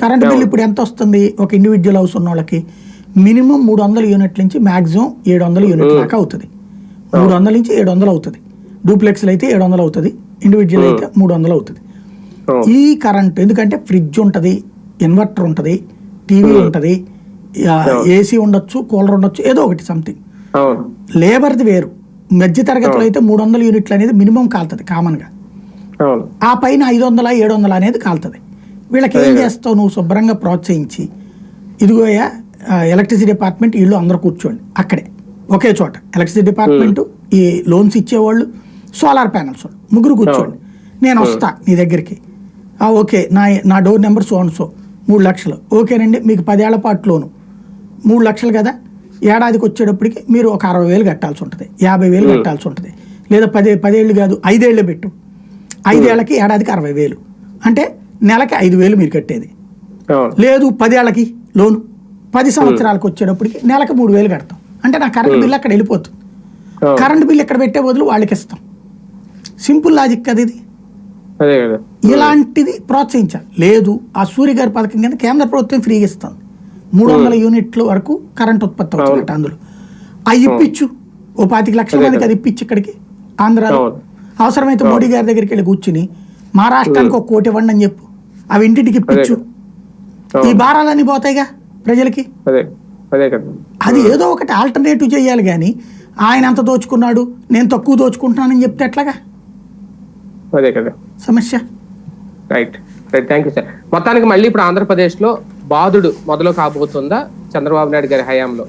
Current bill ఇప్పుడు ఎంత వస్తుంది? ఒక ఇండివిజువల్ హౌస్ ఉన్న వాళ్ళకి మినిమం మూడు వందల యూనిట్ల నుంచి మాక్సిమం ఏడు వందల యూనిట్ల దాకా అవుతుంది. మూడు వందల నుంచి ఏడు వందలు అవుతుంది. డూప్లెక్స్లు అయితే ఏడు వందలు అవుతుంది. ఇండివిజువల్ అయితే మూడు వందలు అవుతుంది. ఈ కరెంట్ ఎందుకంటే ఫ్రిడ్జ్ ఉంటుంది ఇన్వర్టర్ ఉంటుంది టీవీ ఉంటుంది ఏసీ ఉండొచ్చు కూలర్ ఉండొచ్చు ఏదో ఒకటి సంథింగ్ లేబర్ది వేరు. మధ్య తరగతిలో అయితే మూడు వందల యూనిట్లు అనేది మినిమం కాలుతుంది కామన్గా. ఆ పైన ఐదు వందల ఏడు వందల అనేది కాలుతుంది. వీళ్ళకి ఏం చేస్తావు నువ్వు శుభ్రంగా ప్రోత్సహించి? ఇదిగోయా ఎలక్ట్రిసిటీ డిపార్ట్మెంట్ ఇల్లు అందరూ కూర్చోండి. అక్కడే ఒకే చోట. ఎలక్ట్రిసిటీ డిపార్ట్మెంట్ ఈ లోన్స్ ఇచ్చేవాళ్ళు సోలార్ ప్యానల్స్ వాళ్ళు ముగ్గురు కూర్చోండి. నేను వస్తా నీ దగ్గరికి. ఓకే నా నా door number so and so మూడు లక్షలు. ఓకేనండి మీకు పదేళ్ళ పాటు లోను. మూడు లక్షలు కదా? ఏడాదికి వచ్చేటప్పటికి మీరు ఒక అరవై వేలు కట్టాల్సి ఉంటుంది. యాభై వేలు కట్టాల్సి ఉంటుంది. లేదా పదే పదేళ్ళు కాదు ఐదేళ్ళు పెట్టు. ఐదేళ్ళకి ఏడాదికి అరవై వేలు. అంటే నెలకి ఐదు వేలు మీరు కట్టేది. లేదు పదేళ్ళకి లోను. పది సంవత్సరాలకు వచ్చేటప్పటికి నెలకు మూడు వేలు కడతాం. అంటే నా కరెంట్ బిల్ అక్కడ వెళ్ళిపోతుంది. కరెంట్ బిల్ ఇక్కడ పెట్టే బదులు వాళ్ళకి ఇస్తాం. సింపుల్ లాజిక్ కదా ఇది. ఇలాంటిది ప్రోత్సహించాలి. లేదు ఆ సూర్య గారి పథకం కింద కేంద్ర ప్రభుత్వం ఫ్రీగా ఇస్తుంది. మూడు వందల యూనిట్ల వరకు కరెంట్ ఉత్పత్తి అవుతుంది అందులో. అవి ఇప్పించు. ఓ పాతిక లక్షల మందికి అది ఇప్పించు ఇక్కడికి ఆంధ్రాలో. అవసరమైతే మోడీ గారి దగ్గరికి వెళ్ళి కూర్చుని మహారాష్ట్రానికి ఒక కోటి ఇవ్వండి అని చెప్పు. అవి ఇంటింటికి ఇప్పించు ఈ భారాలన్నీ పోతాయిగా ప్రజలకి? అదే ఏదో ఒకటి ఆల్టర్నేటివ్ చేయాలి కానీ ఆయన అంత దోచుకున్నాడు నేను తక్కువ దోచుకుంటున్నానని చెప్తే ఎట్లాగా? అదే కదా. సమస్య. Right right thank you sir. మొత్తానికి మళ్ళీ ఇప్పుడు ఆంధ్రప్రదేశ్లో బాధుడు మొదలు కాబోతుందా చంద్రబాబు నాయుడు గారి హయాంలో?